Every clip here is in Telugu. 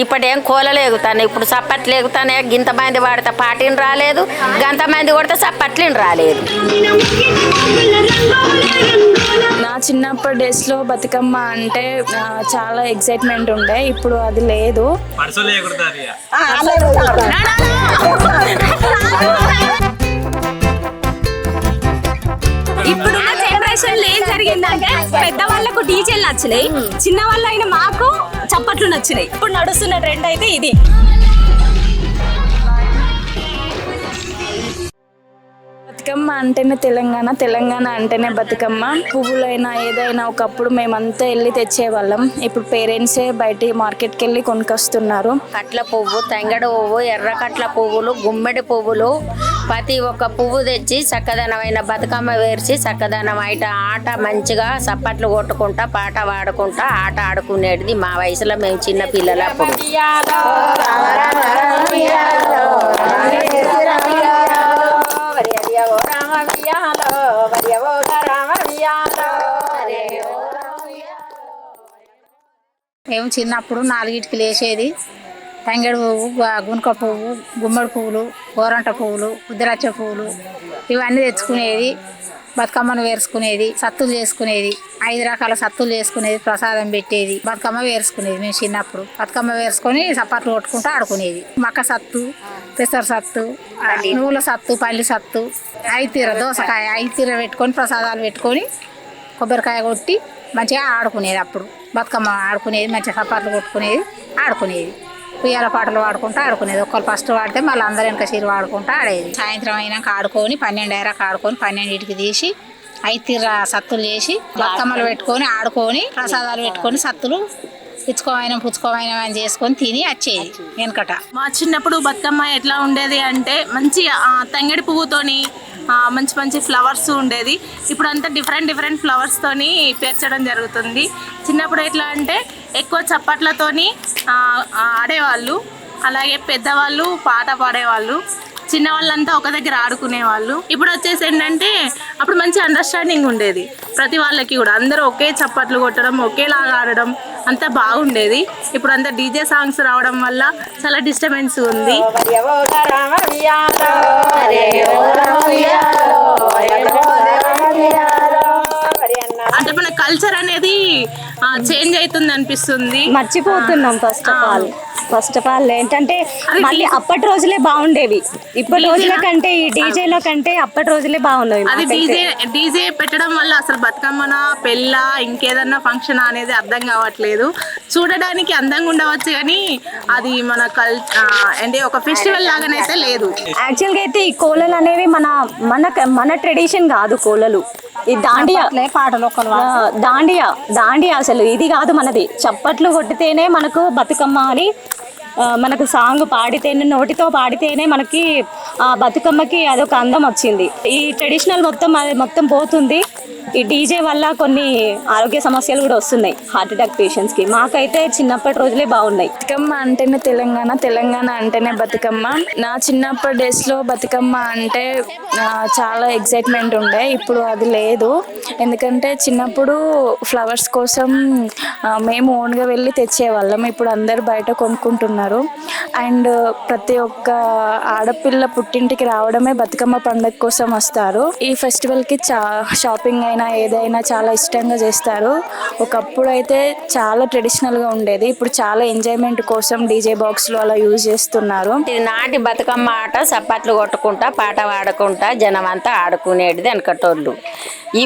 ఇప్పుడేం కోలలు ఎగుతాను ఇప్పుడు చప్పట్లు ఎగుతానే గింత మంది వాడితే పాటిని రాలేదు. గంత మంది కొడితే చప్పట్లిని రాలేదు. నా చిన్నప్పటి డేస్లో బతుకమ్మ అంటే చాలా ఎక్సైట్మెంట్ ఉండే. ఇప్పుడు అది లేదు. జరిగిందంటే పెద్దవాళ్ళకు డీజేలు నచ్చినాయి చిన్న వాళ్ళైన మాకు చప్పట్లు నచ్చినాయి. ఇప్పుడు నడుస్తున్న ట్రెండ్ అయితే ఇది. బతుకమ్మ అంటేనే తెలంగాణ తెలంగాణ అంటేనే బతుకమ్మ. పువ్వులైనా ఏదైనా ఒకప్పుడు మేమంతా వెళ్ళి తెచ్చేవాళ్ళం. ఇప్పుడు పేరెంట్సే బయట మార్కెట్కి వెళ్ళి కొనుకొస్తున్నారు. కట్ల పువ్వు తంగడు పువ్వు ఎర్ర కట్ల పువ్వులు గుమ్మడి పువ్వులు ప్రతి ఒక్క పువ్వు తెచ్చి చక్కదనమైన బతుకమ్మ వేర్చి చక్కదనం అయిట ఆట మంచిగా చప్పట్లు కొట్టుకుంటా పాట పాడుకుంటా ఆట ఆడుకునేది మా వయసులో మేము చిన్న పిల్లలప్పుడు మేము చిన్నప్పుడు నాలుగిటికి లేచేది. తంగేడు పువ్వు గునుక పువ్వు గుమ్మడి పువ్వులు గోరంట పువ్వులు ఉద్దిరచ్చ పువ్వులు ఇవన్నీ తెచ్చుకునేది బతుకమ్మను వేసుకునేది సత్తులు చేసుకునేది ఐదు రకాల సత్తులు చేసుకునేది ప్రసాదం పెట్టేది బతుకమ్మ వేసుకునేది మేము చిన్నప్పుడు. బతుకమ్మ వేసుకొని చప్పట్లు కొట్టుకుంటూ ఆడుకునేది. మక్క సత్తు పెసర సత్తు నువ్వుల సత్తు పల్లి సత్తు ఐతీర దోసకాయ ఐతీర పెట్టుకొని ప్రసాదాలు పెట్టుకొని కొబ్బరికాయ కొట్టి మంచిగా ఆడుకునేది అప్పుడు. బతుకమ్మ ఆడుకునేది మంచిగా చప్పట్లు కొట్టుకునేది ఆడుకునేది. ఉయ్యాల పాటలు పాడుకుంటూ ఆడుకునేది. ఒక్కరు ఫస్ట్ పాడితే మళ్ళీ అందరు వెనక చీర పాడుకుంటూ ఆడేది. సాయంత్రం అయినాక ఆడుకొని పన్నెండు అయ్యాక ఆడుకొని పన్నెండింటికి తీసి ఐతిర సత్తులు చేసి బతుకమ్మలు పెట్టుకొని ఆడుకొని ప్రసాదాలు పెట్టుకొని సత్తులు పుచ్చుకోమైన పుచ్చుకోమైన అని చేసుకొని తిని వచ్చేది వెనకట. మా చిన్నప్పుడు బతుకమ్మ ఎట్లా ఉండేది అంటే మంచి తంగేడి పువ్వుతోని మంచి మంచి ఫ్లవర్స్ ఉండేది. ఇప్పుడు అంతా డిఫరెంట్ డిఫరెంట్ ఫ్లవర్స్తోని పేర్చడం జరుగుతుంది. చిన్నప్పుడు ఎట్లా అంటే ఎక్కువ చప్పట్లతోని ఆడేవాళ్ళు. అలాగే పెద్దవాళ్ళు పాట పాడేవాళ్ళు. చిన్న వాళ్ళంతా ఒక దగ్గర ఆడుకునేవాళ్ళు. ఇప్పుడు వచ్చేసి ఏంటంటే అప్పుడు మంచి అండర్స్టాండింగ్ ఉండేది. ప్రతి వాళ్ళకి కూడా. అందరూ ఒకే చప్పట్లు కొట్టడం ఒకేలాగా ఆడడం అంతా బాగుండేది. ఇప్పుడు అంతా డీజే సాంగ్స్ రావడం వల్ల చాలా డిస్టర్బెన్స్ ఉంది అంటే మన కల్చర్ అనేది చేంజ్ అవుతుంది అనిపిస్తుంది. మర్చిపోతున్నాం first of all first of all ఏంటంటే మళ్ళీ అప్పటి రోజులే బాగుండేవి. ఇప్పటి రోజుల కంటే ఈ డీజేల కంటే అప్పటి రోజులే బాగున్నాయి అది. డీజే డీజే పెట్టడం వల్ల అసలు బతుకమ్మన పెళ్ళ ఇంకేదన్నా ఫంక్షన్ అనేది అర్థం కావట్లేదు. చూడడానికి అందంగా ఉండవచ్చు కానీ అది మన కల్ అంటే ఒక ఫెస్టివల్ లాగానైతే లేదు. యాక్చువల్గా అయితే ఈ కోలలు అనేవి మన మన మన ట్రెడిషన్ కాదు కోలలు. ఈ దాండియా పాటలు దాండియా దాండియా అసలు ఇది కాదు మనది. చప్పట్లు కొట్టితేనే మనకు బతుకమ్మ అని మనకు సాంగ్ పాడితేనే నోటితో పాడితేనే మనకి ఆ బతుకమ్మకి అదొక అందం వచ్చింది. ఈ ట్రెడిషనల్ మొత్తం అది మొత్తం పోతుంది. ఈ డీజే వల్ల కొన్ని ఆరోగ్య సమస్యలు కూడా వస్తున్నాయి. హార్ట్ అటాక్ పేషెంట్స్కి. మాకైతే చిన్నప్పటి రోజులే బాగున్నాయి. బతుకమ్మ అంటేనే తెలంగాణ తెలంగాణ అంటేనే బతుకమ్మ. నా చిన్నప్పటి డేస్లో బతుకమ్మ అంటే చాలా ఎక్సైట్మెంట్ ఉండే. ఇప్పుడు అది లేదు. ఎందుకంటే చిన్నప్పుడు ఫ్లవర్స్ కోసం మేము ఓన్గా వెళ్ళి తెచ్చేవాళ్ళం. ఇప్పుడు అందరు బయట కొనుక్కుంటున్నారు. అండ్ ప్రతి ఒక్క ఆడపిల్ల పుట్టింటికి రావడమే బతుకమ్మ పండుగ కోసం వస్తారు. ఈ ఫెస్టివల్కి చా షాపింగ్ అయినా ఏదైనా చాలా ఇష్టంగా చేస్తారు. ఒకప్పుడు అయితే చాలా ట్రెడిషనల్గా ఉండేది. ఇప్పుడు చాలా ఎంజాయ్మెంట్ కోసం డీజే బాక్స్లు అలా యూజ్ చేస్తున్నారు. నాటి బతుకమ్మ ఆట చప్పట్లు కొట్టుకుంటా పాట పాడుకుంటా జనం అంతా ఆడుకునేటిది వెనకటోళ్ళు.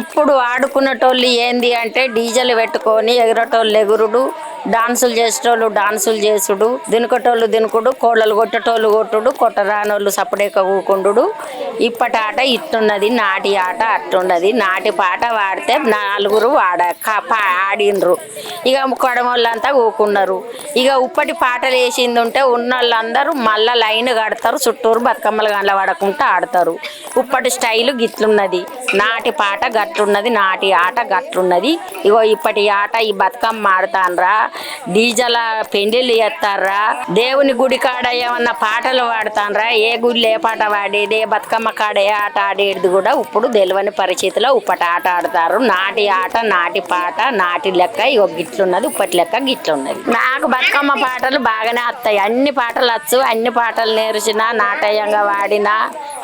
ఇప్పుడు ఆడుకునేటోళ్ళు ఏంది అంటే డీజేలు పెట్టుకొని ఎగురటోళ్ళు ఎగురుడు డాన్సులు చేసేటోళ్ళు డాన్సులు చేసుడు దినుకటోళ్ళు దినుకుడు కోళ్ళలు కొట్టేటోళ్ళు కొట్టుడు కొట్టరానోళ్ళు సపడేక ఊకుండు ఇప్పటి ఆట ఇట్టున్నది నాటి ఆట అట్టున్నది. నాటి పాట వాడితే నలుగురు వాడ ఆడినరు. ఆడిండ్రు ఇక కొడమోళ్ళంతా ఊకున్నారు ఇక ఉప్పటి పాటలు వేసింది ఉంటే ఉన్న వాళ్ళందరూ మళ్ళీ లైన్ కడతారు చుట్టూరు బతుకమ్మలు గండ్ల పడకుండా ఆడతారు. ఉప్పటి స్టైలు గిట్లున్నది. నాటి పాట గట్లున్నది నాటి ఆట గట్లున్నది. ఇగో ఇప్పటి ఆట ఈ బతుకమ్మ ఆడతాన్రా. డీజల పెండిలు చేస్తారా దేవుని గుడి కాడ ఏమన్నా పాటలు పాడతాన్రా? ఏ గుడిలో ఏ పాట పాడేది? ఏ బతుకమ్మ కాడ ఏ ఆట ఆడేది కూడా ఇప్పుడు తెలియని పరిస్థితిలో ఉప్పటి ఆట ఆడతారు. నాటి ఆట నాటి పాట నాటి లెక్క ఇగో గిట్లున్నది ఉప్పటి లెక్క గిట్లున్నది. నాకు బతుకమ్మ పాటలు బాగానే వస్తాయి అన్ని పాటలు వచ్చు అన్ని పాటలు నేర్చిన నాటయంగా వాడినా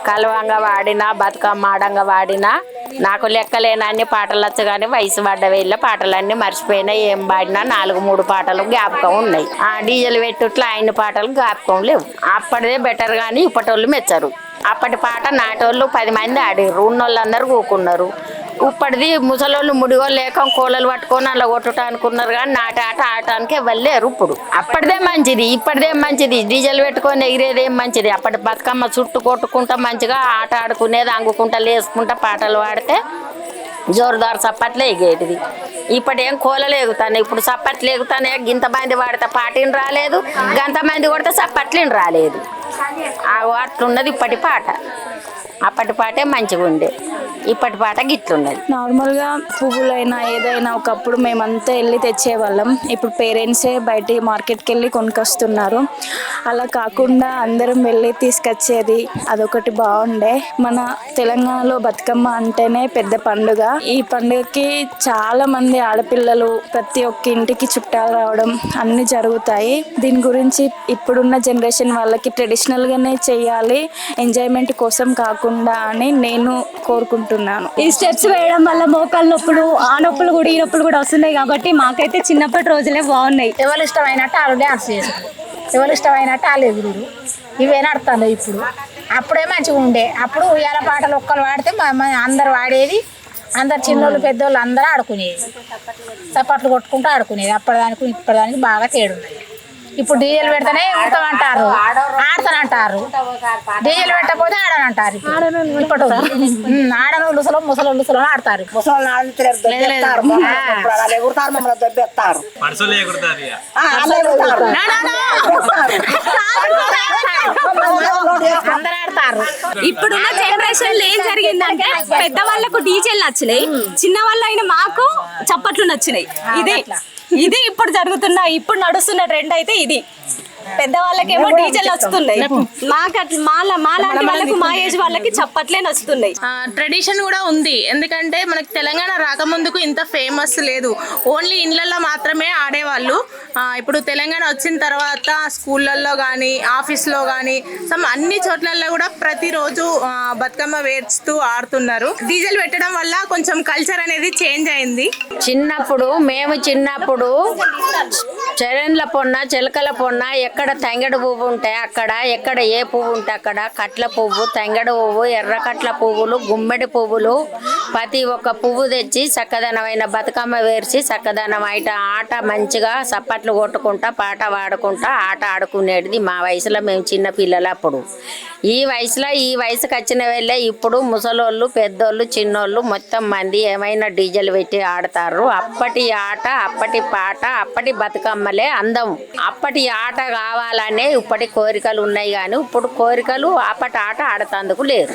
కలవంగా వాడినా బతుకమ్మ ఆడంగా వాడినా నాకు లెక్కలేనన్ని పాటలు వచ్చు కానీ వయసు పడ్డ వీళ్ళ పాటలన్నీ మర్చిపోయినా ఏం పాడినా నాలుగు మూడు పాటలు జ్ఞాపకం ఉన్నాయి. ఆ డీజల్ పెట్టుట్లా ఆయన పాటలు జ్ఞాపకం లేవు. అప్పటిదే బెటర్ కానీ ఇప్పటోళ్ళు మెచ్చరు. అప్పటి పాట నాటోళ్ళు పది మంది ఆడిర్రు. ఉన్నోళ్ళు అందరూ కూకున్నారు ఇప్పటిది ముసలోళ్ళు ముడిగోళ్ళు లేక కోళ్ళలు పట్టుకొని అలా కొట్టుట అనుకున్నారు కానీ నాటి ఆట ఆడటానికే వెళ్ళారు ఇప్పుడు. అప్పటిదే మంచిది ఇప్పటిదే మంచిది. డీజిల్ పెట్టుకొని ఎగిరేదేం మంచిది. అప్పటి బతుకమ్మ చుట్టూ కొట్టుకుంటా మంచిగా ఆట ఆడుకునేది అంగుకుంటా లేసుకుంటా పాటలు పాడితే జోరుదారు చప్పట్లే ఎగేటిది. ఇప్పటి ఏం కోలలు ఎగుతాను? ఇప్పుడు చప్పట్లు ఎగుతానే గింత మంది వాడితే పాటిని రాలేదు గంత మంది కొడితే చప్పట్లేని రాలేదు. ఆ అట్లున్నది ఇప్పటి పాట. అప్పటి పాటే మంచిగా ఉండే. ఇప్పటి పాట గిట్లున్నది. నార్మల్గా పువ్వులైనా ఏదైనా ఒకప్పుడు మేమంతా వెళ్ళి తెచ్చేవాళ్ళం. ఇప్పుడు పేరెంట్సే బయట మార్కెట్కి వెళ్ళి కొనుక్కొస్తున్నారు అలా కాకుండా అందరం వెళ్ళి తీసుకొచ్చేది అదొకటి బాగుండే. మన తెలంగాణలో బతుకమ్మ అంటేనే పెద్ద పండుగ. ఈ పండుగకి చాలా మంది ఆడపిల్లలు ప్రతి ఒక్క ఇంటికి చుట్టాలు రావడం అన్నీ జరుగుతాయి. దీని గురించి ఇప్పుడున్న జనరేషన్ వాళ్ళకి ట్రెడిషనల్గానే చేయాలి ఎంజాయ్మెంట్ కోసం కాకుండా అని నేను కోరుకుంటున్నాను. ఈ స్టెప్స్ వేయడం వల్ల మోకాలు నొప్పులు ఆ నొప్పులు కూడా ఈ నొప్పులు కూడా వస్తున్నాయి కాబట్టి మాకైతే చిన్నప్పటి రోజులే బాగున్నాయి. ఎవరు ఇష్టమైనట్టు వాళ్ళు డ్యాన్స్ చేసుడు ఎవరు ఇష్టమైనట్టు వాళ్ళు ఎగురుడు ఇవే నడుతుంది ఇప్పుడు. అప్పుడే మంచిగా ఉండే. అప్పుడు ఉయ్యాల పాటలు ఒక్కరు మ- అందరు వాడేది అందరు చిన్నోళ్ళు పెద్దోళ్ళు అందరూ ఆడుకునేది. చప్పట్లు కొట్టుకుంటూ ఆడుకునేది. అప్పటిదానికి ఇప్పటిదానికి బాగా తేడున్నది ఇప్పుడు డీజిల్ పెడితేనే ఎగురుతామంటారు ఆడతానంటారు డీజిల్ పెట్టకపోతే ఆడనంటారు ఇప్పుడు. ఇప్పటి ఆడను లుసలో ముసలో లుసలో ఆడతారు. అందరూ ఆడతారు. ఇప్పుడున్న జనరేషన్లో ఏం జరిగిందంటే పెద్దవాళ్ళకు డీజేలు నచ్చినాయి చిన్న వాళ్ళు అయిన మాకు చప్పట్లు నచ్చినాయి. ఇదే. ఇది ఇప్పుడు జరుగుతున్న ఇప్పుడు నడుస్తున్న ట్రెండ్ అయితే ఇది. పెద్దవాళ్ళకేమో డీజేలు నచ్చుతున్నాయి మాకు అట్లా మాల మాలాంటి వాళ్ళకు మా ఏజ్ వాళ్ళకి చప్పట్లే నచ్చుతున్నాయి ట్రెడిషన్ కూడా ఉంది ఎందుకంటే మనకి తెలంగాణ రాకముందుకు ఇంత ఫేమస్ లేదు ఓన్లీ ఇండ్లలో మాత్రమే ఆడేవాళ్ళు ఆ, ఇప్పుడు తెలంగాణ వచ్చిన తర్వాత స్కూళ్ళల్లో కానీ ఆఫీస్లో కానీ సమ్ అన్ని చోట్లలో కూడా ప్రతిరోజు బతుకమ్మ వేస్తూ ఆడుతున్నారు డీజిల్ పెట్టడం వల్ల కొంచెం కల్చర్ అనేది చేంజ్ అయింది చిన్నప్పుడు మేము చిన్నప్పుడు చరణ్ల పొన్న చిలకల పొన్న ఎక్కడ తంగెడు పువ్వు ఉంటే అక్కడ ఎక్కడ ఏ పువ్వు ఉంటే అక్కడ కట్ల పువ్వు తంగడు పువ్వు ఎర్ర కట్ల పువ్వులు గుమ్మడి పువ్వులు. ప్రతి ఒక్క పువ్వు తెచ్చి చక్కదనమైన బతుకమ్మ వేర్చి చక్కదనం అయిట ఆట మంచిగా చప్పట్లు కొట్టుకుంటా పాట పాడుకుంటా ఆట ఆడుకునేది మా వయసులో మేము చిన్న పిల్లలు అప్పుడు. ఈ వయసులో ఈ వయసుకి వచ్చిన వెళ్ళే ఇప్పుడు ముసలోళ్ళు పెద్దోళ్ళు చిన్నోళ్ళు మొత్తం మంది ఏమైనా డీజిల్ పెట్టి ఆడతారు. అప్పటి ఆట అప్పటి పాట అప్పటి బతుకమ్మలే అందం. అప్పటి ఆట రావాలనే ఇప్పటి కోరికలు ఉన్నాయి కానీ ఇప్పుడు కోరికలు అప్పటి ఆట ఆడతందుకు లేరు.